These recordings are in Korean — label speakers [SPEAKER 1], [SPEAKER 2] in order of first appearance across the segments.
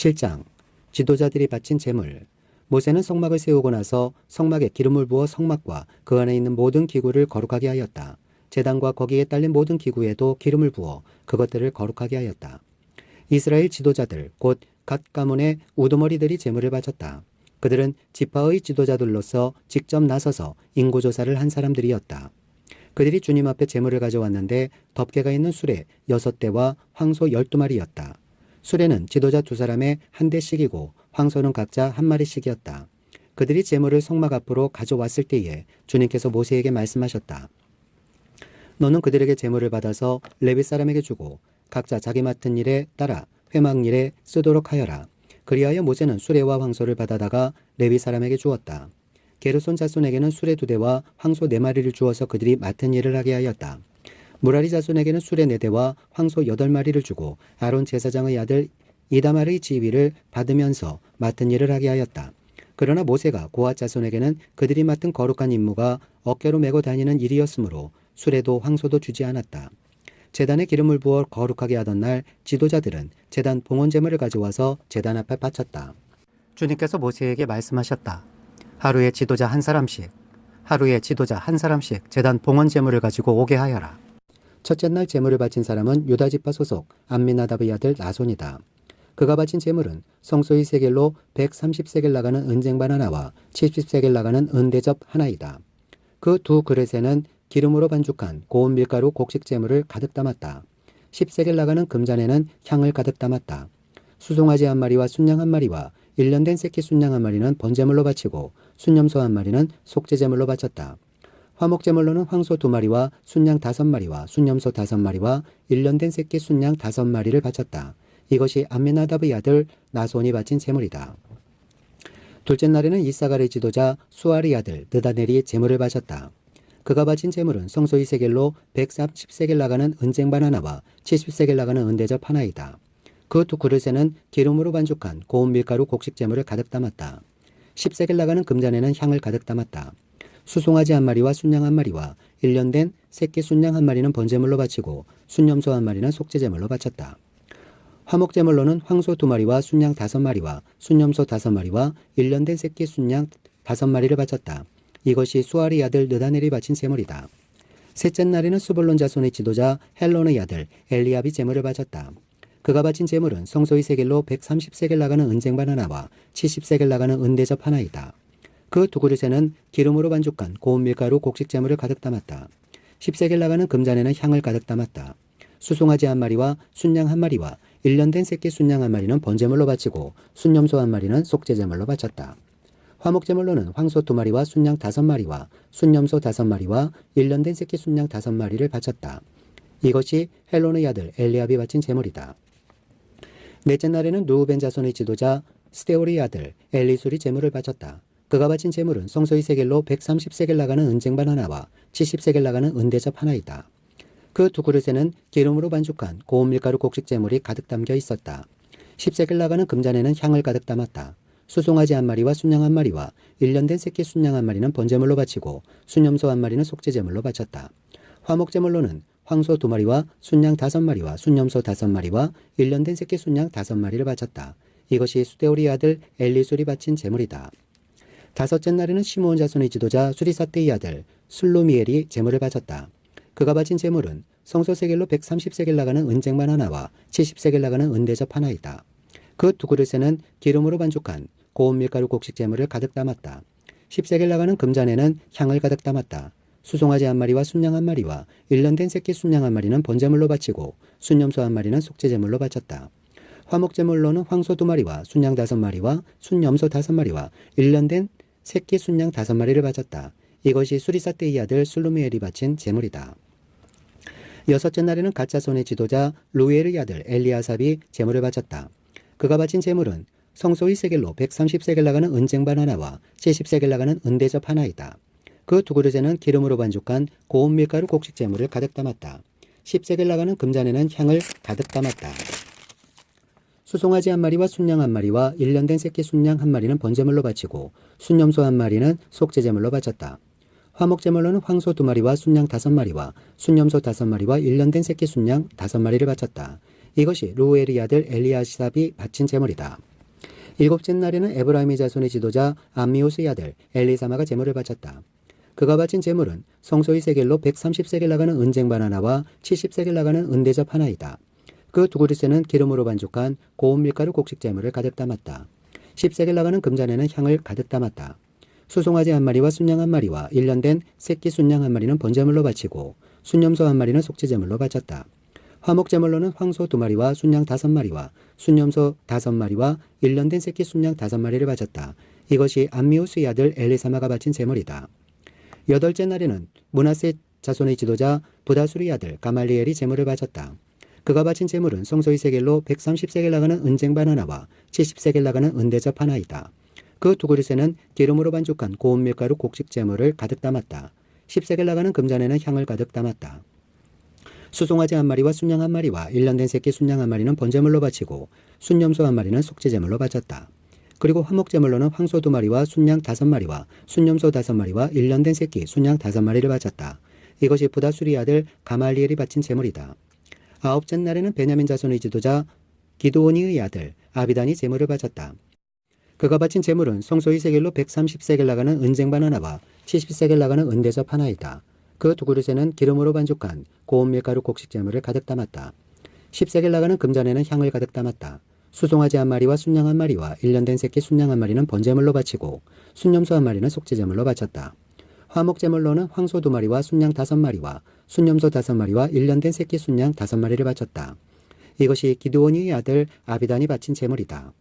[SPEAKER 1] 7장 지도자들이 바친 제물 모세는 성막을 세우고 나서 성막에 기름을 부어 성막과 그 안에 있는 모든 기구를 거룩하게 하였다. 제단과 거기에 딸린 모든 기구에도 기름을 부어 그것들을 거룩하게 하였다. 이스라엘 지도자들 곧 갓 가문의 우두머리들이 제물을 바쳤다. 그들은 지파의 지도자들로서 직접 나서서 인구 조사를 한 사람들이었다. 그들이 주님 앞에 제물을 가져왔는데 덮개가 있는 수레 여섯 대와 황소 열두 마리였다. 수레는 지도자 두 사람의 한 대씩이고 황소는 각자 한 마리씩이었다. 그들이 제물을 성막 앞으로 가져왔을 때에 주님께서 모세에게 말씀하셨다. 너는 그들에게 제물을 받아서 레위 사람에게 주고 각자 자기 맡은 일에 따라 회막 일에 쓰도록 하여라. 그리하여 모세는 수레와 황소를 받아다가 레위 사람에게 주었다. 게르손 자손에게는 수레 두 대와 황소 네 마리를 주어서 그들이 맡은 일을 하게 하였다. 무라리 자손에게는 수레 네 대와 황소 여덟 마리를 주고 아론 제사장의 아들 이다말의 지위를 받으면서 맡은 일을 하게 하였다. 그러나 모세가 고아 자손에게는 그들이 맡은 거룩한 임무가 어깨로 메고 다니는 일이었으므로 수레도 황소도 주지 않았다. 재단에 기름을 부어 거룩하게 하던 날 지도자들은 재단 봉헌 제물을 가져와서 재단 앞에 바쳤다. 주님께서 모세에게 말씀하셨다. 하루에 지도자 한 사람씩, 하루에 지도자 한 사람씩 재단 봉헌 제물을 가지고 오게 하여라. 첫째 날 제물을 바친 사람은 유다 지파 소속 암미나답의 아들 나손이다. 그가 바친 제물은 성소의 세겔로 130세겔 나가는 은쟁반 하나와 70세겔 나가는 은대접 하나이다. 그 두 그릇에는 기름으로 반죽한 고운 밀가루 곡식 제물을 가득 담았다. 10세겔 나가는 금잔에는 향을 가득 담았다. 수송아지 한 마리와 순양 한 마리와 1년 된 새끼 순양 한 마리는 번제물로 바치고 순염소 한 마리는 속죄제물로 바쳤다. 화목제물로는 황소 두 마리와 순양 다섯 마리와 순염소 다섯 마리와 1년 된 새끼 순양 다섯 마리를 바쳤다. 이것이 암미나답의 아들 나손이 바친 제물이다. 둘째 날에는 이사가의 지도자 수아리 아들 느다넬이 제물을 바쳤다. 그가 바친 제물은 성소의 세겔로 130세겔 나가는 은쟁반 하나와 70세겔 나가는 은대접 하나이다. 그 두 그릇에는 기름으로 반죽한 고운 밀가루 곡식 제물을 가득 담았다. 10세겔 나가는 금잔에는 향을 가득 담았다. 수송아지 한 마리와 순양 한 마리와 1년 된 새끼 순양 한 마리는 번제물로 바치고 순염소 한 마리는 속죄제물로 바쳤다. 화목제물로는 황소 두 마리와 순양 다섯 마리와 순염소 다섯 마리와 1년 된 새끼 순양 다섯 마리를 바쳤다. 이것이 수아리 아들 느다넬이 바친 제물이다. 셋째 날에는 수볼론 자손의 지도자 헬론의 아들 엘리압이 제물을 바쳤다. 그가 바친 제물은 성소의 세겔로 130세겔 나가는 은쟁반 하나와 70세겔 나가는 은대접 하나이다. 그 두 그릇에는 기름으로 반죽한 고운 밀가루 곡식 제물을 가득 담았다. 10세겔 나가는 금잔에는 향을 가득 담았다. 수송아지 한 마리와 순양 한 마리와 1년 된 새끼 순양 한 마리는 번제물로 바치고 순염소 한 마리는 속죄제물로 바쳤다. 화목제물로는 황소 두 마리와 순양 다섯 마리와 순염소 다섯 마리와 1년 된 새끼 순양 다섯 마리를 바쳤다. 이것이 헬론의 아들 엘리압이 바친 제물이다. 넷째 날에는 누우벤 자손의 지도자 스테오리 아들 엘리술이 제물을 바쳤다. 그가 바친 제물은 성소의 세겔로 130세겔 나가는 은쟁반 하나와 70세겔 나가는 은대접 하나이다. 그 두 그릇에는 기름으로 반죽한 고운 밀가루 곡식 제물이 가득 담겨 있었다. 10세겔 나가는 금잔에는 향을 가득 담았다. 수송아지 한 마리와 순양 한 마리와 1년 된 새끼 순양 한 마리는 번제물로 바치고 순염소 한 마리는 속죄제물로 바쳤다. 화목제물로는 황소 두 마리와 순양 다섯 마리와 순염소 다섯 마리와 1년 된 새끼 순양 다섯 마리를 바쳤다. 이것이 수데오리 아들 엘리술이 바친 제물이다. 다섯째 날에는 시므온 자손의 지도자 수리사테의 아들 술루미엘이 제물을 바쳤다. 그가 바친 제물은 성소 세겔로 130세겔 나가는 은쟁반 하나와 70세겔 나가는 은대접 하나이다. 그 두 그릇에는 기름으로 반죽한 고운 밀가루 곡식 제물을 가득 담았다. 10세겔 나가는 금잔에는 향을 가득 담았다. 수송아지 한 마리와 순양 한 마리와 1년 된 새끼 순양 한 마리는 번제물로 바치고 순염소 한 마리는 속죄제물로 바쳤다. 화목제물로는 황소 두 마리와 순양 다섯 마리와 순염소 다섯 마리와 1년 된 새끼 순양 다섯 마리를 바쳤다. 이것이 수리사테의 아들 술루미엘이 바친 제물이다. 여섯째 날에는 가짜손의 지도자 루엘의 아들 엘리아삽이 제물을 바쳤다. 그가 바친 제물은 성소의 세겔로 130세겔 나가는 은쟁반 하나와 70세겔 나가는 은대접 하나이다. 그 두 그릇에는 기름으로 반죽한 고운 밀가루 곡식 제물을 가득 담았다. 10세겔 나가는 금잔에는 향을 가득 담았다. 수송아지 한 마리와 순양 한 마리와 1년 된 새끼 순양 한 마리는 번제물로 바치고 순염소 한 마리는 속죄제물로 바쳤다. 화목제물로는 황소 두 마리와 순양 다섯 마리와 순염소 다섯 마리와 1년 된 새끼 순양 다섯 마리를 바쳤다. 이것이 루엘의 아들 엘리아삽이 바친 제물이다. 일곱째 날에는 에브라임의 자손의 지도자 암미오스의 아들 엘리사마가 제물을 바쳤다. 그가 바친 제물은 성소의 세겔로 130세겔 나가는 은쟁반 하나와 70세겔 나가는 은대접 하나이다. 그 두 그릇에는 기름으로 반죽한 고운 밀가루 곡식 제물을 가득 담았다. 10세겔 나가는 금잔에는 향을 가득 담았다. 수송아지 한 마리와 순양 한 마리와 일년된 새끼 순양 한 마리는 번제물로 바치고 순염소 한 마리는 속죄제물로 바쳤다. 화목제물로는 황소 두 마리와 순양 다섯 마리와 순염소 다섯 마리와 일년된 새끼 순양 다섯 마리를 바쳤다. 이것이 암미우스의 아들 엘리사마가 바친 제물이다. 여덟째 날에는 문하세 자손의 지도자 부다수리 아들 가말리엘이 제물을 바쳤다. 그가 바친 제물은 성소의 세겔로 130세겔 나가는 은쟁반 하나와 70세겔 나가는 은대접 하나이다. 그 두 그릇에는 기름으로 반죽한 고운 밀가루 곡식 제물을 가득 담았다. 10세겔 나가는 금잔에는 향을 가득 담았다. 수송아지 한 마리와 순양 한 마리와 일년된 새끼 순양 한 마리는 번제물로 바치고 순염소 한 마리는 속죄제물로 바쳤다. 그리고 화목제물로는 황소 두 마리와 순양 다섯 마리와 순염소 다섯 마리와 일년된 새끼 순양 다섯 마리를 바쳤다. 이것이 부다 수리 아들 가말리엘이 바친 제물이다. 아홉째 날에는 베냐민 자손의 지도자 기도오니의 아들 아비단이 제물을 바쳤다. 그가 바친 제물은 성소의 세겔로 130세겔 나가는 은쟁반 하나와 70세겔 나가는 은대접 하나이다. 그 두 그릇에는 기름으로 반죽한 고운 밀가루 곡식 제물을 가득 담았다. 10세겔 나가는 금잔에는 향을 가득 담았다. 수송아지 한 마리와 순양 한 마리와 일년된 새끼 순양 한 마리는 번제물로 바치고 순염소 한 마리는 속죄제물로 바쳤다. 화목제물로는 황소 두 마리와 순양 다섯 마리와 순염소 다섯 마리와 일년된 새끼 순양 다섯 마리를 바쳤다. 이것이 기드온이의 아들 아비단이 바친 제물이다.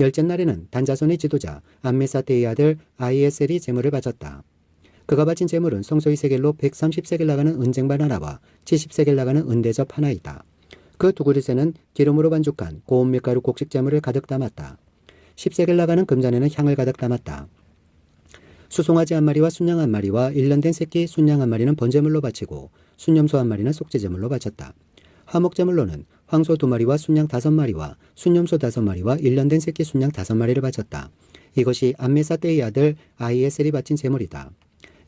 [SPEAKER 1] 열째 날에는 단자손의 지도자 암메사테의 아들 아이에셀이 제물을 바쳤다. 그가 바친 제물은 성소의 세겔로 130세겔 나가는 은쟁반 하나와 70세겔 나가는 은대접 하나이다. 그 두 그릇에는 기름으로 반죽한 고운 밀가루 곡식 제물을 가득 담았다. 10세겔 나가는 금잔에는 향을 가득 담았다. 수송아지 한 마리와 순양 한 마리와 일년된 새끼 순양 한 마리는 번제물로 바치고 순염소 한 마리는 속죄제물로 바쳤다. 화목제물로는 황소 두 마리와 순양 다섯 마리와 순염소 다섯 마리와 일년된 새끼 순양 다섯 마리를 바쳤다. 이것이 암메사 때의 아들 아이에셀이 바친 제물이다.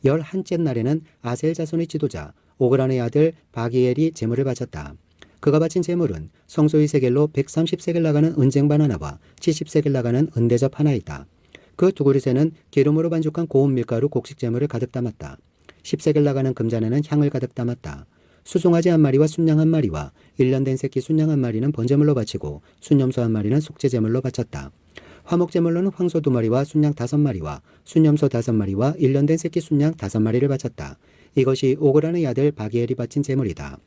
[SPEAKER 1] 열한째 날에는 아셀 자손의 지도자 오그란의 아들 바기엘이 제물을 바쳤다. 그가 바친 제물은 성소의 세겔로 130세겔 나가는 은쟁반 하나와 70세겔 나가는 은대접 하나이다. 그두 그릇에는 기름으로 반죽한 고운 밀가루 곡식 제물을 가득 담았다. 10세겔 나가는 금잔에는 향을 가득 담았다. 수송아지 한 마리와 순양 한 마리와 일년된 새끼 순양 한 마리는 번제물로 바치고 순염소 한 마리는 속죄제물로 바쳤다. 화목제물로는 황소 두 마리와 순양 다섯 마리와 순염소 다섯 마리와 일년된 새끼 순양 다섯 마리를 바쳤다. 이것이 오그란의 아들 바기엘이 바친 제물이다.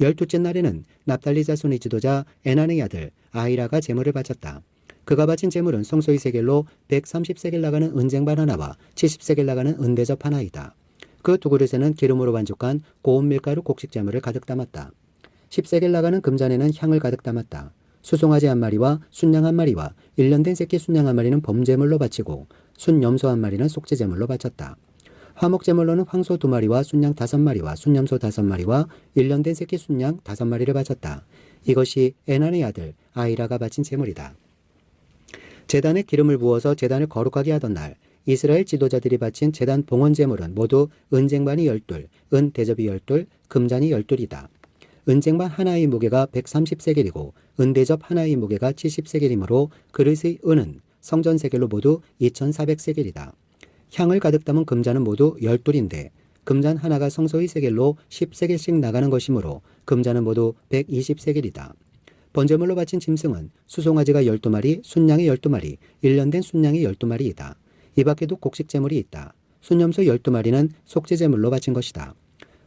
[SPEAKER 1] 열두째 날에는 납달리 자손의 지도자 에난의 아들 아이라가 제물을 바쳤다. 그가 바친 제물은 성소의 세겔로 130세겔 나가는 은쟁반 하나와 70세겔 나가는 은대접 하나이다. 그 두 그릇에는 기름으로 반죽한 고운 밀가루 곡식 제물을 가득 담았다. 10세겔 나가는 금잔에는 향을 가득 담았다. 수송아지 한 마리와 순양 한 마리와 일년된 새끼 순양 한 마리는 범제물로 바치고 순염소 한 마리는 속죄제물로 바쳤다. 화목제물로는 황소 두 마리와 순양 다섯 마리와 순염소 다섯 마리와 일년된 새끼 순양 다섯 마리를 바쳤다. 이것이 에난의 아들 아이라가 바친 제물이다. 제단에 기름을 부어서 제단을 거룩하게 하던 날 이스라엘 지도자들이 바친 제단 봉헌 제물은 모두 은쟁반이 열둘, 은 대접이 열둘, 금잔이 열둘이다. 은쟁반 하나의 무게가 130세겔이고 은대접 하나의 무게가 70세겔이므로 그릇의 은은 성전 세겔로 모두 2400세겔이다. 향을 가득 담은 금잔은 모두 열둘인데 금잔 하나가 성소의 세겔로 10세겔씩 나가는 것이므로 금잔은 모두 120세겔이다. 번제물로 바친 짐승은 수송아지가 12마리, 순양이 12마리, 일년된 순양이 12마리이다. 이 밖에도 곡식제물이 있다. 순염소 12마리는 속죄제물로 바친 것이다.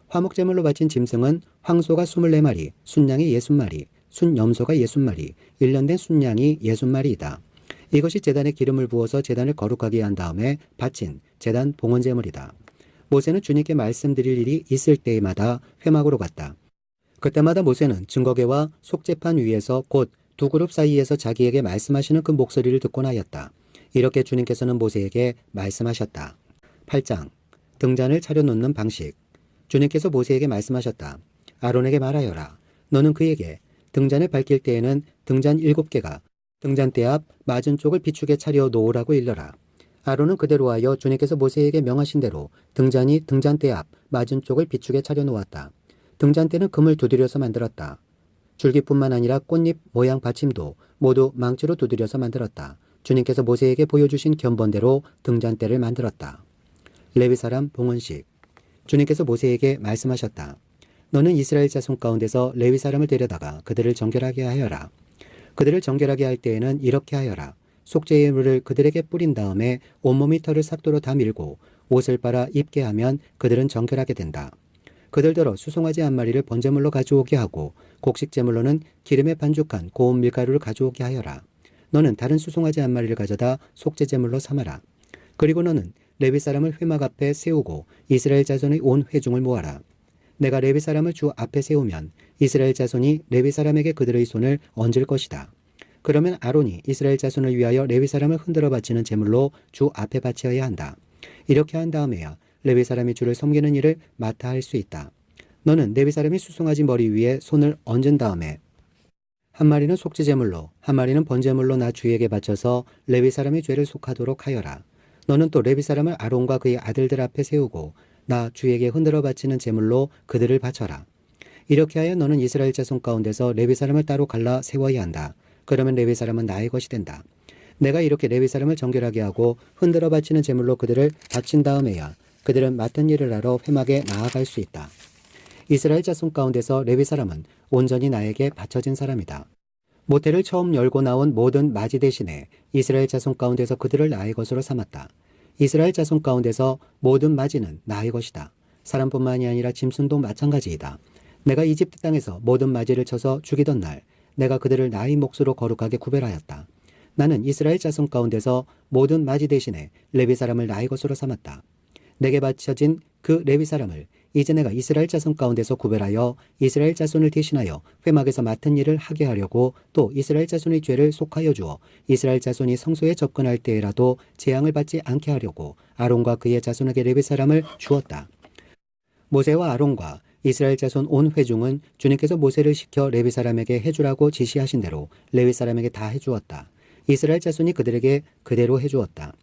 [SPEAKER 1] 화목제물로 바친 짐승은 황소가 24마리, 순양이 60마리, 순염소가 60마리, 일년된 순양이 60마리이다. 이것이 제단에 기름을 부어서 제단을 거룩하게 한 다음에 바친 제단 봉헌제물이다. 모세는 주님께 말씀드릴 일이 있을 때마다 회막으로 갔다. 그때마다 모세는 증거계와 속죄판 위에서 곧 두 그룹 사이에서 자기에게 말씀하시는 그 목소리를 듣곤 하였다. 이렇게 주님께서는 모세에게 말씀하셨다. 8장 등잔을 차려놓는 방식 주님께서 모세에게 말씀하셨다. 아론에게 말하여라. 너는 그에게 등잔을 밝힐 때에는 등잔 일곱 개가 등잔대 앞 맞은 쪽을 비추게 차려 놓으라고 일러라. 아론은 그대로 하여 주님께서 모세에게 명하신 대로 등잔이 등잔대 앞 맞은 쪽을 비추게 차려 놓았다. 등잔대는 금을 두드려서 만들었다. 줄기뿐만 아니라 꽃잎 모양 받침도 모두 망치로 두드려서 만들었다. 주님께서 모세에게 보여주신 견본대로 등잔대를 만들었다. 레위 사람 봉헌식 주님께서 모세에게 말씀하셨다. 너는 이스라엘 자손 가운데서 레위 사람을 데려다가 그들을 정결하게 하여라. 그들을 정결하게 할 때에는 이렇게 하여라. 속죄의 물을 그들에게 뿌린 다음에 온몸이 털을 삭도로 다 밀고 옷을 빨아 입게 하면 그들은 정결하게 된다. 그들더러 수송아지 한 마리를 번제물로 가져오게 하고 곡식 제물로는 기름에 반죽한 고운 밀가루를 가져오게 하여라. 너는 다른 수송아지 한 마리를 가져다 속죄 제물로 삼아라. 그리고 너는 레위 사람을 회막 앞에 세우고 이스라엘 자손의 온 회중을 모아라. 내가 레위 사람을 주 앞에 세우면 이스라엘 자손이 레위 사람에게 그들의 손을 얹을 것이다. 그러면 아론이 이스라엘 자손을 위하여 레위 사람을 흔들어 바치는 제물로 주 앞에 바쳐야 한다. 이렇게 한 다음에야 레위 사람이 주를 섬기는 일을 맡아 할 수 있다. 너는 레위 사람이 수송아지 머리 위에 손을 얹은 다음에 한 마리는 속죄 제물로 한 마리는 번제물로 나 주에게 바쳐서 레위 사람의 죄를 속하도록 하여라. 너는 또 레위 사람을 아론과 그의 아들들 앞에 세우고 나 주에게 흔들어 바치는 제물로 그들을 바쳐라. 이렇게 하여 너는 이스라엘 자손 가운데서 레위 사람을 따로 갈라 세워야 한다. 그러면 레위 사람은 나의 것이 된다. 내가 이렇게 레위 사람을 정결하게 하고 흔들어 바치는 제물로 그들을 바친 다음에야 그들은 맡은 일을 하러 회막에 나아갈 수 있다. 이스라엘 자손 가운데서 레위 사람은 온전히 나에게 바쳐진 사람이다. 모태를 처음 열고 나온 모든 맞이 대신에 이스라엘 자손 가운데서 그들을 나의 것으로 삼았다. 이스라엘 자손 가운데서 모든 맞이는 나의 것이다. 사람뿐만이 아니라 짐승도 마찬가지이다. 내가 이집트 땅에서 모든 맞이를 쳐서 죽이던 날 내가 그들을 나의 몫으로 거룩하게 구별하였다. 나는 이스라엘 자손 가운데서 모든 맞이 대신에 레위 사람을 나의 것으로 삼았다. 내게 바쳐진 그 레위 사람을 이제 내가 이스라엘 자손 가운데서 구별하여 이스라엘 자손을 대신하여 회막에서 맡은 일을 하게 하려고 또 이스라엘 자손의 죄를 속하여 주어 이스라엘 자손이 성소에 접근할 때에라도 재앙을 받지 않게 하려고 아론과 그의 자손에게 레위 사람을 주었다. 모세와 아론과 이스라엘 자손 온 회중은 주님께서 모세를 시켜 레위 사람에게 해주라고 지시하신 대로 레위 사람에게 다 해주었다. 이스라엘 자손이 그들에게 그대로 해주었다.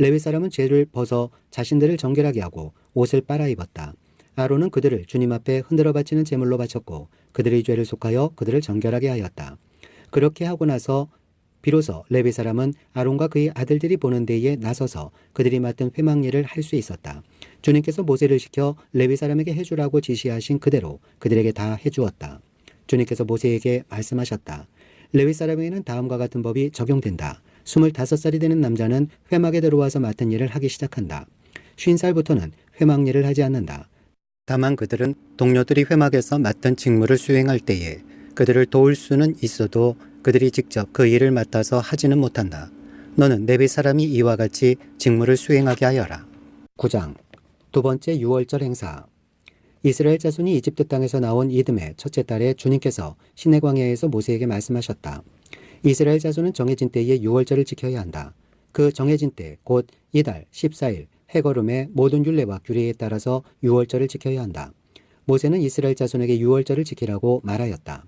[SPEAKER 1] 레위 사람은 죄를 벗어 자신들을 정결하게 하고 옷을 빨아 입었다. 아론은 그들을 주님 앞에 흔들어 바치는 제물로 바쳤고 그들의 죄를 속하여 그들을 정결하게 하였다. 그렇게 하고 나서 비로소 레위 사람은 아론과 그의 아들들이 보는 데에 나서서 그들이 맡은 회막 일을 할 수 있었다. 주님께서 모세를 시켜 레위 사람에게 해주라고 지시하신 그대로 그들에게 다 해주었다. 주님께서 모세에게 말씀하셨다. 레위 사람에게는 다음과 같은 법이 적용된다. 25살이 되는 남자는 회막에 들어와서 맡은 일을 하기 시작한다. 50살부터는 회막 일을 하지 않는다. 다만 그들은 동료들이 회막에서 맡은 직무를 수행할 때에 그들을 도울 수는 있어도 그들이 직접 그 일을 맡아서 하지는 못한다. 너는 내비 사람이 이와 같이 직무를 수행하게 하여라. 9장 두 번째 유월절 행사 이스라엘 자손이 이집트 땅에서 나온 이듬해 첫째 달에 주님께서 시내 광야에서 모세에게 말씀하셨다. 이스라엘 자손은 정해진 때에 유월절을 지켜야 한다. 그 정해진 때 곧 이달 14일 해거름의 모든 율례와 규례에 따라서 유월절을 지켜야 한다. 모세는 이스라엘 자손에게 유월절을 지키라고 말하였다.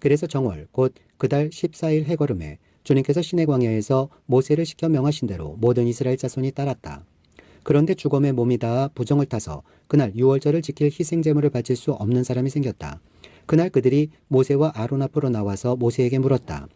[SPEAKER 1] 그래서 정월 곧 그달 14일 해거름에 주님께서 시내 광야에서 모세를 시켜 명하신 대로 모든 이스라엘 자손이 따랐다. 그런데 죽음의 몸이 닿아 부정을 타서 그날 유월절을 지킬 희생 제물을 바칠 수 없는 사람이 생겼다. 그날 그들이 모세와 아론 앞으로 나와서 모세에게 물었다.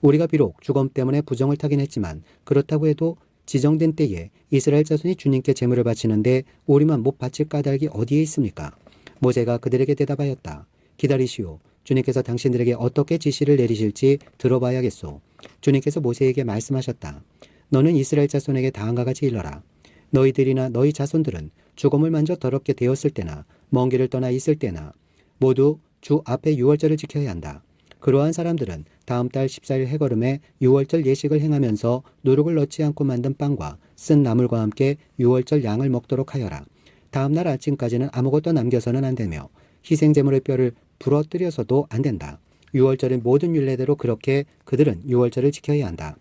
[SPEAKER 1] 우리가 비록 죽음 때문에 부정을 타긴 했지만 그렇다고 해도 지정된 때에 이스라엘 자손이 주님께 제물을 바치는데 우리만 못 바칠 까닭이 어디에 있습니까? 모세가 그들에게 대답하였다. 기다리시오. 주님께서 당신들에게 어떻게 지시를 내리실지 들어봐야겠소. 주님께서 모세에게 말씀하셨다. 너는 이스라엘 자손에게 다음과 같이 일러라. 너희들이나 너희 자손들은 죽음을 만져 더럽게 되었을 때나 먼 길을 떠나 있을 때나 모두 주 앞에 유월절을 지켜야 한다. 그러한 사람들은 다음 달 14일 해거름에 유월절 예식을 행하면서 누룩을 넣지 않고 만든 빵과 쓴 나물과 함께 유월절 양을 먹도록 하여라. 다음 날 아침까지는 아무것도 남겨서는 안 되며 희생제물의 뼈를 부러뜨려서도 안 된다. 유월절의 모든 율례대로 그렇게 그들은 유월절을 지켜야 한다.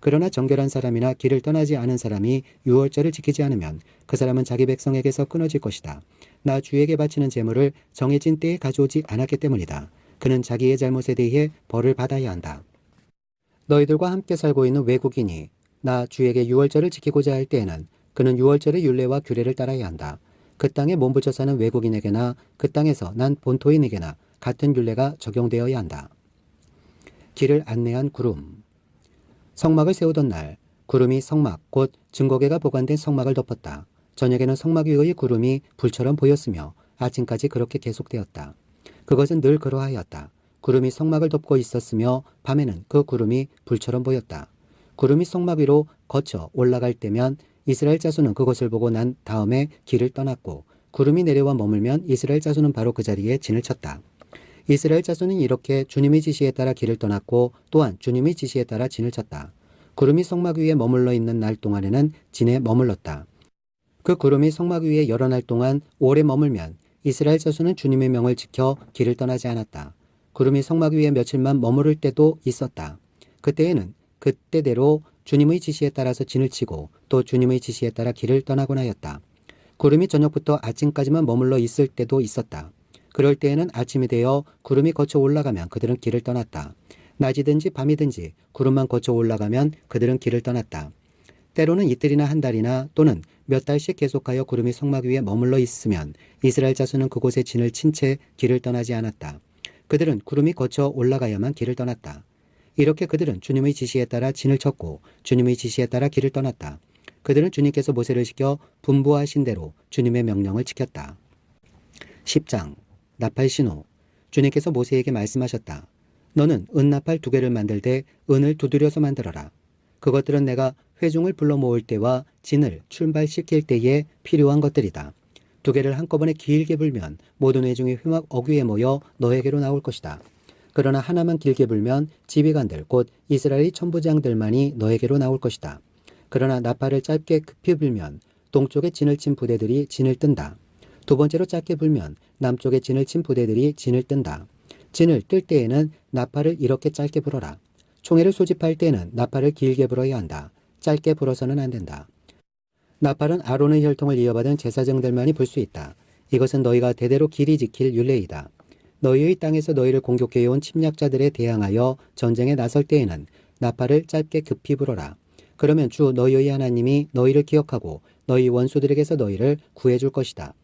[SPEAKER 1] 그러나 정결한 사람이나 길을 떠나지 않은 사람이 유월절을 지키지 않으면 그 사람은 자기 백성에게서 끊어질 것이다. 나 주에게 바치는 제물을 정해진 때에 가져오지 않았기 때문이다. 그는 자기의 잘못에 대해 벌을 받아야 한다. 너희들과 함께 살고 있는 외국인이 나 주에게 유월절을 지키고자 할 때에는 그는 유월절의 율례와 규례를 따라야 한다. 그 땅에 몸부쳐 사는 외국인에게나 그 땅에서 난 본토인에게나 같은 율례가 적용되어야 한다. 길을 안내한 구름 성막을 세우던 날 구름이 성막 곧 증거계가 보관된 성막을 덮었다. 저녁에는 성막 위의 구름이 불처럼 보였으며 아침까지 그렇게 계속되었다. 그것은 늘 그러하였다. 구름이 성막을 덮고 있었으며 밤에는 그 구름이 불처럼 보였다. 구름이 성막 위로 거쳐 올라갈 때면 이스라엘 자손은 그것을 보고 난 다음에 길을 떠났고 구름이 내려와 머물면 이스라엘 자손은 바로 그 자리에 진을 쳤다. 이스라엘 자손은 이렇게 주님의 지시에 따라 길을 떠났고 또한 주님의 지시에 따라 진을 쳤다. 구름이 성막 위에 머물러 있는 날 동안에는 진에 머물렀다. 그 구름이 성막 위에 여러 날 동안 오래 머물면 이스라엘 자손은 주님의 명을 지켜 길을 떠나지 않았다. 구름이 성막 위에 며칠만 머무를 때도 있었다. 그때에는 그때대로 주님의 지시에 따라서 진을 치고 또 주님의 지시에 따라 길을 떠나곤 하였다. 구름이 저녁부터 아침까지만 머물러 있을 때도 있었다. 그럴 때에는 아침이 되어 구름이 거쳐 올라가면 그들은 길을 떠났다. 낮이든지 밤이든지 구름만 거쳐 올라가면 그들은 길을 떠났다. 때로는 이틀이나 한 달이나 또는 몇 달씩 계속하여 구름이 성막 위에 머물러 있으면 이스라엘 자손은 그곳에 진을 친 채 길을 떠나지 않았다. 그들은 구름이 거쳐 올라가야만 길을 떠났다. 이렇게 그들은 주님의 지시에 따라 진을 쳤고 주님의 지시에 따라 길을 떠났다. 그들은 주님께서 모세를 시켜 분부하신 대로 주님의 명령을 지켰다. 10장 나팔 신호 주님께서 모세에게 말씀하셨다. 너는 은나팔 두 개를 만들 때 은을 두드려서 만들어라. 그것들은 내가 회중을 불러 모을 때와 진을 출발시킬 때에 필요한 것들이다. 두 개를 한꺼번에 길게 불면 모든 회중이 휘막 어귀에 모여 너에게로 나올 것이다. 그러나 하나만 길게 불면 지휘관들 곧 이스라엘 천부장들만이 너에게로 나올 것이다. 그러나 나팔을 짧게 급히 불면 동쪽에 진을 친 부대들이 진을 뜬다. 두 번째로 짧게 불면 남쪽에 진을 친 부대들이 진을 뜬다. 진을 뜰 때에는 나팔을 이렇게 짧게 불어라. 총회를 소집할 때에는 나팔을 길게 불어야 한다. 짧게 불어서는 안 된다. 나팔은 아론의 혈통을 이어받은 제사장들만이 불 수 있다. 이것은 너희가 대대로 길이 지킬 율례이다. 너희의 땅에서 너희를 공격해온 침략자들에 대항하여 전쟁에 나설 때에는 나팔을 짧게 급히 불어라. 그러면 주 너희의 하나님이 너희를 기억하고 너희 원수들에게서 너희를 구해줄 것이다.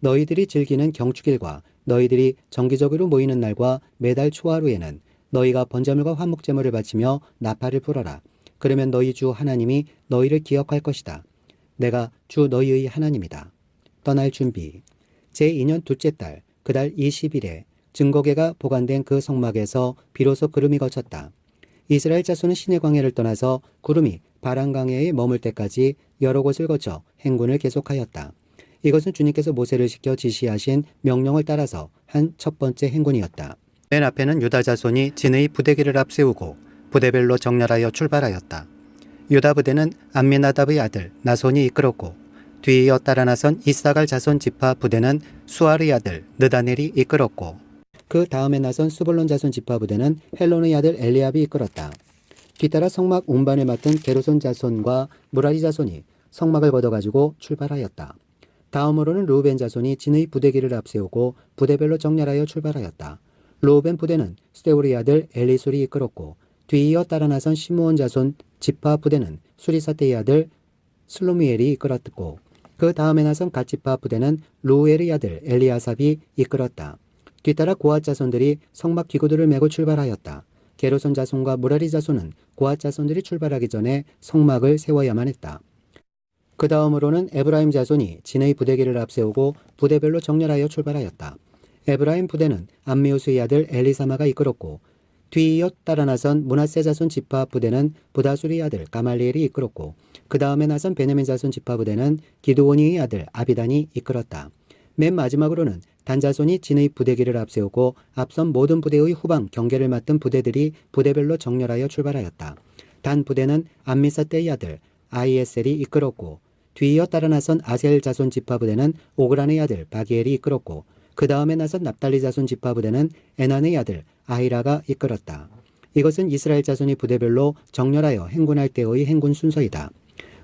[SPEAKER 1] 너희들이 즐기는 경축일과 너희들이 정기적으로 모이는 날과 매달 초하루에는 너희가 번제물과 화목제물을 바치며 나팔을 불어라. 그러면 너희 주 하나님이 너희를 기억할 것이다. 내가 주 너희의 하나님이다. 떠날 준비. 제2년 둘째 달, 그달 20일에 증거계가 보관된 그 성막에서 비로소 구름이 거쳤다. 이스라엘 자손은 신의 광야를 떠나서 구름이 바란 광야에 머물 때까지 여러 곳을 거쳐 행군을 계속하였다. 이것은 주님께서 모세를 시켜 지시하신 명령을 따라서 한 첫 번째 행군이었다. 맨 앞에는 유다 자손이 진의 부대기를 앞세우고 부대별로 정렬하여 출발하였다. 유다 부대는 암미나답의 아들 나손이 이끌었고 뒤이어 따라 나선 이사갈 자손 지파 부대는 수아르의 아들 느다넬이 이끌었고 그 다음에 나선 수볼론 자손 지파 부대는 헬론의 아들 엘리압이 이끌었다. 뒤따라 성막 운반을 맡은 게르손 자손과 무라리 자손이 성막을 걷어가지고 출발하였다. 다음으로는 루벤 자손이 진의 부대기를 앞세우고 부대별로 정렬하여 출발하였다. 루벤 부대는 스테우리 아들 엘리술이 이끌었고 뒤이어 따라 나선 시므온 자손 지파 부대는 수리사테의 아들 슬로미엘이 이끌었고 그 다음에 나선 갓지파 부대는 루엘의 아들 엘리아삽이 이끌었다. 뒤따라 고앗 자손들이 성막 기구들을 메고 출발하였다. 게르손 자손과 무라리 자손은 고앗 자손들이 출발하기 전에 성막을 세워야만 했다. 그 다음으로는 에브라임 자손이 진의 부대기를 앞세우고 부대별로 정렬하여 출발하였다. 에브라임 부대는 암미우스의 아들 엘리사마가 이끌었고 뒤이어 따라 나선 문하세 자손 지파 부대는 부다수리 아들 가말리엘이 이끌었고 그 다음에 나선 베냐민 자손 지파 부대는 기드오니의 아들 아비단이 이끌었다. 맨 마지막으로는 단자손이 진의 부대기를 앞세우고 앞선 모든 부대의 후방 경계를 맡은 부대들이 부대별로 정렬하여 출발하였다. 단 부대는 암미사 때의 아들 아이에셀이 이끌었고 뒤이어 따라 나선 아셀 자손 지파 부대는 오그란의 아들 바기엘이 이끌었고 그 다음에 나선 납달리 자손 지파 부대는 에난의 아들 아히라가 이끌었다. 이것은 이스라엘 자손이 부대별로 정렬하여 행군할 때의 행군 순서이다.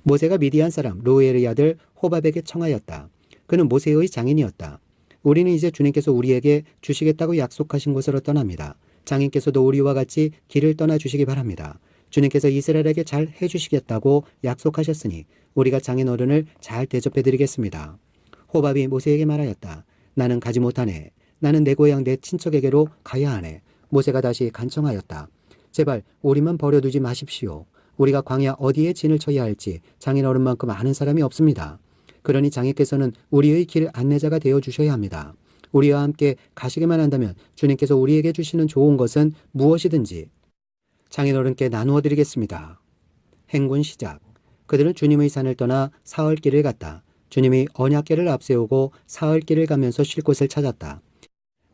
[SPEAKER 1] 모세가 미디안 사람 루엘의 아들 호밥에게 청하였다. 그는 모세의 장인이었다. 우리는 이제 주님께서 우리에게 주시겠다고 약속하신 곳으로 떠납니다. 장인께서도 우리와 같이 길을 떠나 주시기 바랍니다. 주님께서 이스라엘에게 잘 해주시겠다고 약속하셨으니 우리가 장인 어른을 잘 대접해 드리겠습니다. 호밥이 모세에게 말하였다. 나는 가지 못하네. 나는 내 고향 내 친척에게로 가야 하네. 모세가 다시 간청하였다. 제발 우리만 버려두지 마십시오. 우리가 광야 어디에 진을 쳐야 할지 장인어른만큼 아는 사람이 없습니다. 그러니 장인께서는 우리의 길 안내자가 되어 주셔야 합니다. 우리와 함께 가시기만 한다면 주님께서 우리에게 주시는 좋은 것은 무엇이든지 장인어른께 나누어 드리겠습니다. 행군 시작. 그들은 주님의 산을 떠나 사흘길을 갔다. 주님이 언약궤를 앞세우고 사흘길을 가면서 쉴 곳을 찾았다.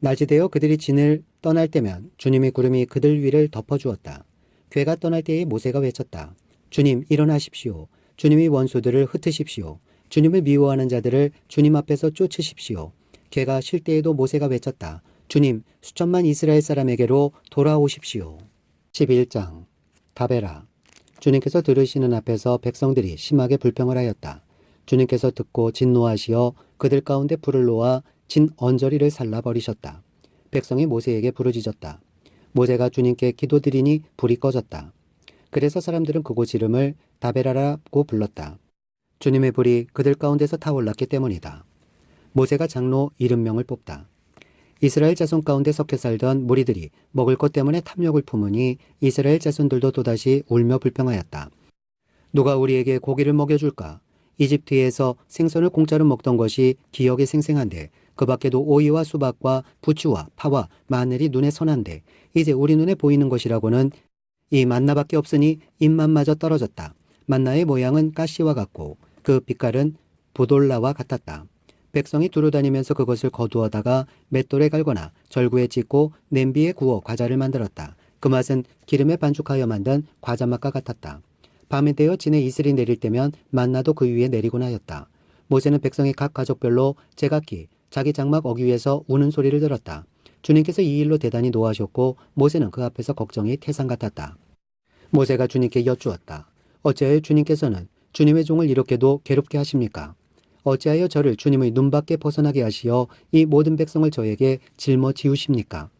[SPEAKER 1] 낮이 되어 그들이 진을 떠날 때면 주님의 구름이 그들 위를 덮어주었다. 괴가 떠날 때에 모세가 외쳤다. 주님 일어나십시오. 주님이 원수들을 흩으십시오. 주님을 미워하는 자들을 주님 앞에서 쫓으십시오. 괴가 쉴 때에도 모세가 외쳤다. 주님 수천만 이스라엘 사람에게로 돌아오십시오. 11장 다베라 주님께서 들으시는 앞에서 백성들이 심하게 불평을 하였다. 주님께서 듣고 진노하시어 그들 가운데 불을 놓아 진 언저리를 살라버리셨다. 백성이 모세에게 부르짖었다. 모세가 주님께 기도드리니 불이 꺼졌다. 그래서 사람들은 그곳 이름을 다베라라고 불렀다. 주님의 불이 그들 가운데서 타올랐기 때문이다. 모세가 장로 이름명을 뽑다. 이스라엘 자손 가운데 섞여 살던 무리들이 먹을 것 때문에 탐욕을 품으니 이스라엘 자손들도 또다시 울며 불평하였다. 누가 우리에게 고기를 먹여줄까? 이집트에서 생선을 공짜로 먹던 것이 기억에 생생한데 그 밖에도 오이와 수박과 부추와 파와 마늘이 눈에 선한데 이제 우리 눈에 보이는 것이라고는 이 만나밖에 없으니 입맛마저 떨어졌다. 만나의 모양은 가시와 같고 그 빛깔은 부돌라와 같았다. 백성이 두루 다니면서 그것을 거두어다가 맷돌에 갈거나 절구에 찢고 냄비에 구워 과자를 만들었다. 그 맛은 기름에 반죽하여 만든 과자 맛과 같았다. 밤이 되어 진에 이슬이 내릴 때면 만나도 그 위에 내리곤 하였다. 모세는 백성의 각 가족별로 제각기 자기 장막 어기 위에서 우는 소리를 들었다. 주님께서 이 일로 대단히 노하셨고 모세는 그 앞에서 걱정이 태산 같았다. 모세가 주님께 여쭈었다. 어찌하여 주님께서는 주님의 종을 이렇게도 괴롭게 하십니까? 어찌하여 저를 주님의 눈밖에 벗어나게 하시어 이 모든 백성을 저에게 짊어지우십니까?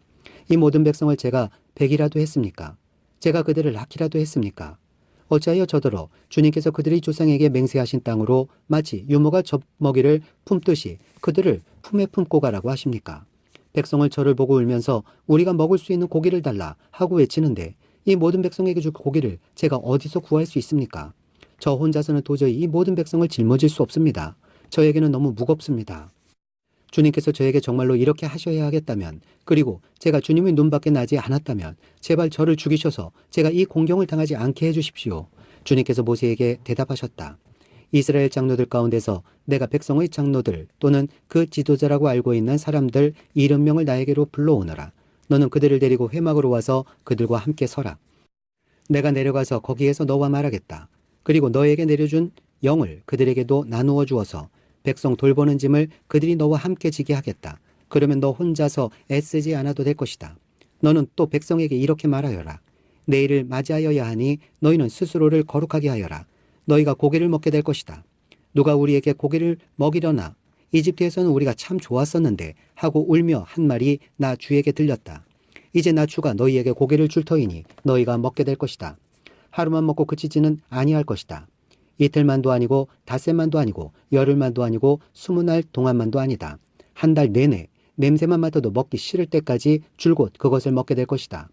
[SPEAKER 1] 이 모든 백성을 제가 백이라도 했습니까? 제가 그들을 낳기라도 했습니까? 어찌하여 저더러 주님께서 그들의 조상에게 맹세하신 땅으로 마치 유모가 젖먹이를 품듯이 그들을 품에 품고 가라고 하십니까? 백성을 저를 보고 울면서 우리가 먹을 수 있는 고기를 달라 하고 외치는데 이 모든 백성에게 줄 고기를 제가 어디서 구할 수 있습니까? 저 혼자서는 도저히 이 모든 백성을 짊어질 수 없습니다. 저에게는 너무 무겁습니다. 주님께서 저에게 정말로 이렇게 하셔야 하겠다면, 그리고 제가 주님의 눈밖에 나지 않았다면, 제발 저를 죽이셔서 제가 이 공경을 당하지 않게 해주십시오. 주님께서 모세에게 대답하셨다. 이스라엘 장로들 가운데서 내가 백성의 장로들 또는 그 지도자라고 알고 있는 사람들 이름명을 나에게로 불러오너라. 너는 그들을 데리고 회막으로 와서 그들과 함께 서라. 내가 내려가서 거기에서 너와 말하겠다. 그리고 너에게 내려준 영을 그들에게도 나누어 주어서 백성 돌보는 짐을 그들이 너와 함께 지게 하겠다. 그러면 너 혼자서 애쓰지 않아도 될 것이다. 너는 또 백성에게 이렇게 말하여라. 내일을 맞이하여야 하니 너희는 스스로를 거룩하게 하여라. 너희가 고기를 먹게 될 것이다. 누가 우리에게 고기를 먹이려나 이집트에서는 우리가 참 좋았었는데 하고 울며 한 말이 나 주에게 들렸다. 이제 나 주가 너희에게 고기를 줄 터이니 너희가 먹게 될 것이다. 하루만 먹고 그치지는 아니할 것이다. 이틀만도 아니고 닷새만도 아니고 열흘만도 아니고 스무 날 동안만도 아니다. 한 달 내내 냄새만 맡아도 먹기 싫을 때까지 줄곧 그것을 먹게 될 것이다.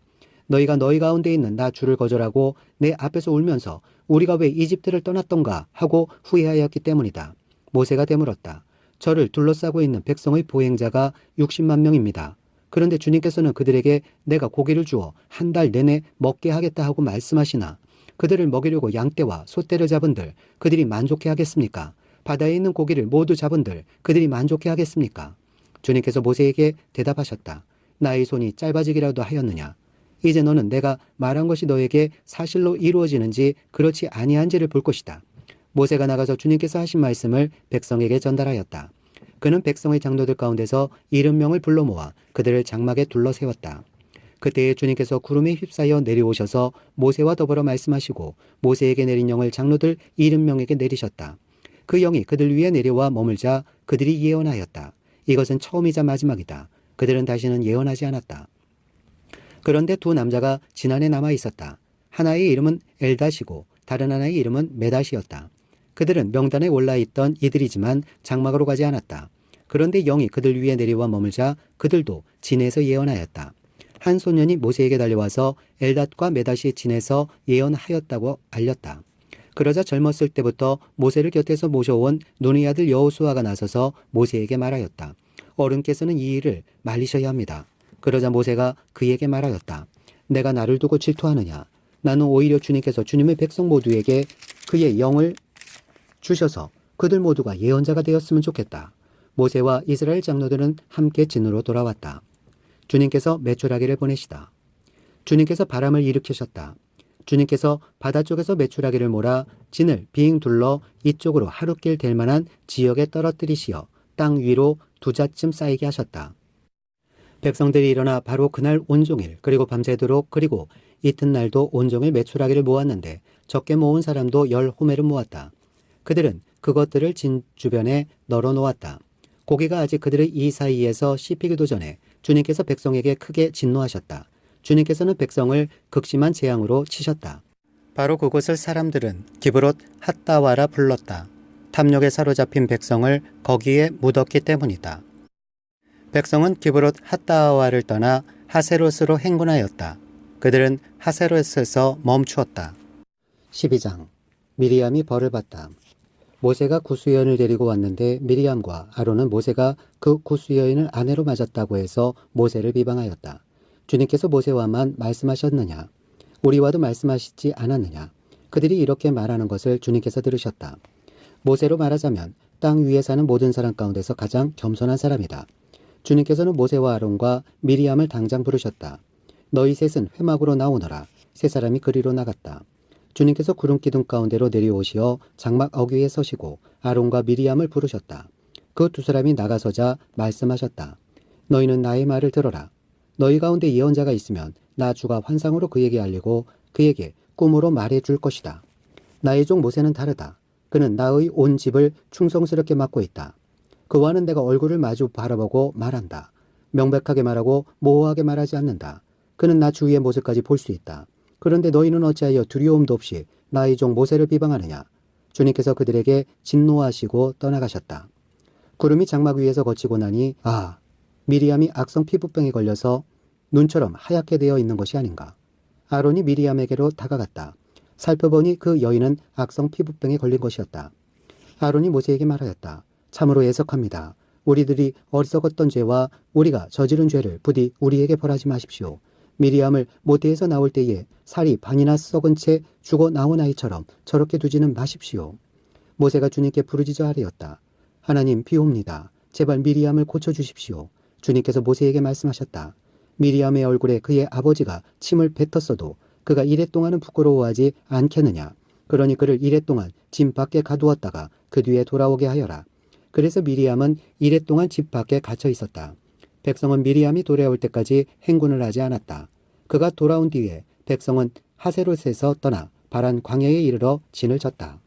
[SPEAKER 1] 너희가 너희 가운데 있는 나 주를 거절하고 내 앞에서 울면서 우리가 왜 이집트를 떠났던가 하고 후회하였기 때문이다. 모세가 되물었다. 저를 둘러싸고 있는 백성의 보행자가 60만 명입니다. 그런데 주님께서는 그들에게 내가 고기를 주어 한 달 내내 먹게 하겠다 하고 말씀하시나 그들을 먹이려고 양떼와 소떼를 잡은들 그들이 만족해 하겠습니까? 바다에 있는 고기를 모두 잡은들 그들이 만족해 하겠습니까? 주님께서 모세에게 대답하셨다. 나의 손이 짧아지기라도 하였느냐? 이제 너는 내가 말한 것이 너에게 사실로 이루어지는지 그렇지 아니한지를 볼 것이다. 모세가 나가서 주님께서 하신 말씀을 백성에게 전달하였다. 그는 백성의 장로들 가운데서 이름명을 불러 모아 그들을 장막에 둘러 세웠다. 그때에 주님께서 구름에 휩싸여 내려오셔서 모세와 더불어 말씀하시고 모세에게 내린 영을 장로들 이름명에게 내리셨다. 그 영이 그들 위에 내려와 머물자 그들이 예언하였다. 이것은 처음이자 마지막이다. 그들은 다시는 예언하지 않았다. 그런데 두 남자가 지난해 남아 있었다. 하나의 이름은 엘다시고 다른 하나의 이름은 메다시였다. 그들은 명단에 올라 있던 이들이지만 장막으로 가지 않았다. 그런데 영이 그들 위에 내려와 머물자 그들도 진에서 예언하였다. 한 소년이 모세에게 달려와서 엘닷과 메다시 진에서 예언하였다고 알렸다. 그러자 젊었을 때부터 모세를 곁에서 모셔온 눈의 아들 여호수아가 나서서 모세에게 말하였다. 어른께서는 이 일을 말리셔야 합니다. 그러자 모세가 그에게 말하였다. 내가 나를 두고 질투하느냐? 나는 오히려 주님께서 주님의 백성 모두에게 그의 영을 주셔서 그들 모두가 예언자가 되었으면 좋겠다. 모세와 이스라엘 장로들은 함께 진으로 돌아왔다. 주님께서 메추라기를 보내시다. 주님께서 바람을 일으키셨다. 주님께서 바다 쪽에서 메추라기를 몰아 진을 빙 둘러 이쪽으로 하루길 될 만한 지역에 떨어뜨리시어 땅 위로 두 자쯤 쌓이게 하셨다. 백성들이 일어나 바로 그날 온종일 그리고 밤새도록 그리고 이튿날도 온종일 메추라기를 모았는데 적게 모은 사람도 열 호멜을 모았다. 그들은 그것들을 진 주변에 널어 놓았다. 고기가 아직 그들의 이 사이에서 씹히기도 전에 주님께서 백성에게 크게 진노하셨다. 주님께서는 백성을 극심한 재앙으로 치셨다. 바로 그곳을 사람들은 기브롯 핫다와라 불렀다. 탐욕에 사로잡힌 백성을 거기에 묻었기 때문이다. 백성은 기브롯 핫다와를 떠나 하세롯으로 행군하였다. 그들은 하세롯에서 멈추었다. 12장 미리암이 벌을 받다. 모세가 구수여인을 데리고 왔는데 미리암과 아론은 모세가 그 구수여인을 아내로 맞았다고 해서 모세를 비방하였다. 주님께서 모세와만 말씀하셨느냐? 우리와도 말씀하시지 않았느냐? 그들이 이렇게 말하는 것을 주님께서 들으셨다. 모세로 말하자면 땅 위에 사는 모든 사람 가운데서 가장 겸손한 사람이다. 주님께서는 모세와 아론과 미리암을 당장 부르셨다. 너희 셋은 회막으로 나오너라. 세 사람이 그리로 나갔다. 주님께서 구름 기둥 가운데로 내려오시어 장막 어귀에 서시고 아론과 미리암을 부르셨다. 그 두 사람이 나가서자 말씀하셨다. 너희는 나의 말을 들어라. 너희 가운데 예언자가 있으면 나 주가 환상으로 그에게 알리고 그에게 꿈으로 말해 줄 것이다. 나의 종 모세는 다르다. 그는 나의 온 집을 충성스럽게 맡고 있다. 그와는 내가 얼굴을 마주 바라보고 말한다. 명백하게 말하고 모호하게 말하지 않는다. 그는 나 주위의 모습까지 볼 수 있다. 그런데 너희는 어찌하여 두려움도 없이 나의 종 모세를 비방하느냐? 주님께서 그들에게 진노하시고 떠나가셨다. 구름이 장막 위에서 거치고 나니 아 미리암이 악성 피부병에 걸려서 눈처럼 하얗게 되어 있는 것이 아닌가. 아론이 미리암에게로 다가갔다. 살펴보니 그 여인은 악성 피부병에 걸린 것이었다. 아론이 모세에게 말하였다. 참으로 애석합니다. 우리들이 어리석었던 죄와 우리가 저지른 죄를 부디 우리에게 벌하지 마십시오. 미리암을 모태에서 나올 때에 살이 반이나 썩은 채 죽어 나온 아이처럼 저렇게 두지는 마십시오. 모세가 주님께 부르짖어 아뢰었다. 하나님 비옵니다. 제발 미리암을 고쳐주십시오. 주님께서 모세에게 말씀하셨다. 미리암의 얼굴에 그의 아버지가 침을 뱉었어도 그가 이래 동안은 부끄러워하지 않겠느냐. 그러니 그를 이래 동안 짐 밖에 가두었다가 그 뒤에 돌아오게 하여라. 그래서 미리암은 이래 동안 집 밖에 갇혀 있었다. 백성은 미리암이 돌아올 때까지 행군을 하지 않았다. 그가 돌아온 뒤에 백성은 하세롯에서 떠나 바란 광야에 이르러 진을 쳤다.